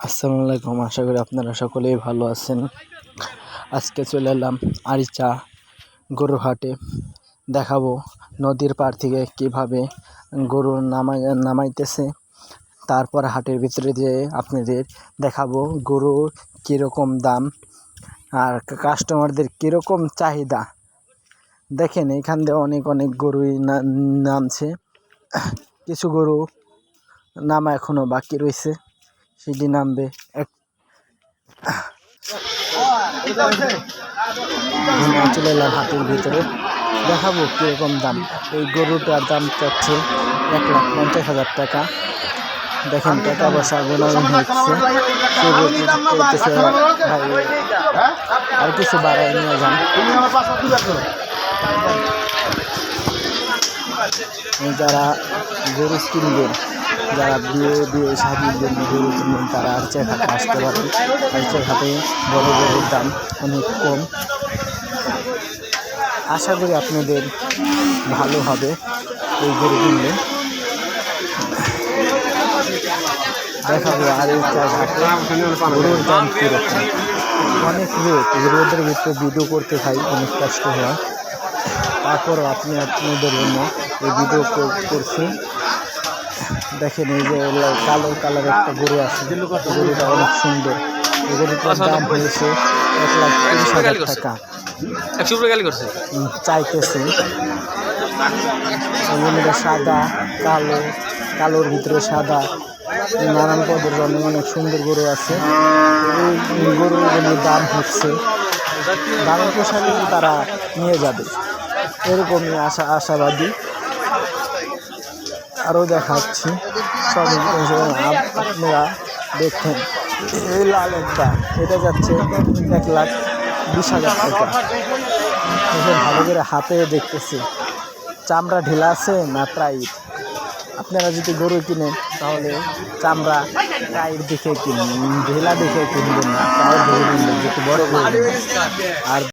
আসসালামু আলাইকুম, আশা করি আপনারা সকলেই ভালো আছেন। আজকে চলে এলাম আরিচা গরুর হাটে দেখাবো নদীর পাড় থেকে কীভাবে গরু নামাই নামাইতেছে। তারপর হাটের ভিতরে যেয়ে আপনাদের দেখাবো গরুর কীরকম দাম আর কাস্টমারদের কীরকম চাহিদা। দেখেন, এখান দিয়ে অনেক অনেক গরুই নামছে। কিছু গরু নামা এখনও বাকি রয়েছে। সেটি নামবে। এক চলে এলাম হাটের ভিতরে। দেখাবো কীরকম দাম। এই গরুটার দাম চাচ্ছে এক লাখ পঞ্চাশ হাজার টাকা। দেখেন টাকা পয়সা গুণাগুণ হচ্ছে। আর কিছু বাড়াই নিয়ে যান। যারা গরু কিনবেন যারা বিয়ে বিয়ে শাদির জন্য গরু কিনবেন তারা আর্চের হাটে আসতে পারেন আর্চের হাটে বড় গরুর দাম অনেক কম। আশা করি আপনাদের ভালো হবে এই গরু কিনলে। দেখাবো আর গরুর দাম কীরকম। অনেক রোদ রোদের ভিতরে ভিডিও করতে খাই অনেক কষ্ট হয়। তারপরও আপনি আপনাদের জন্য এই ভিডিও কর- করছি। দেখেন এই যে কালো কালার একটা গরু আছে। গরুটা অনেক সুন্দর। এই গরুটার দাম হয়েছে এক লাখ তিরিশ হাজার টাকা। একশো উপরে গালি করছে? উম, চাইতেছে। সাদা কালো কালোর ভিতরে সাদা। নানান পদের অনেক অনেক সুন্দর গরু আছে। এই গরুগুলির দাম হচ্ছে। দাম পোশাকে তারা নিয়ে যাবে। এরকমই আশা আশাবাদী। আরও দেখাচ্ছি। সব আপনারা দেখেন, এই লাল একটা, এটা যাচ্ছে এক লাখ বিশ হাজার টাকা। ভালো করে হাতে দেখতেছি। চামড়া ঢিলা আছে না টাইট? আপনারা যদি গরু কিনেন, তাহলে চামড়া টাইট দেখে কিনবেন ঢিলা দেখে কিনবেন না টাইট বড় আর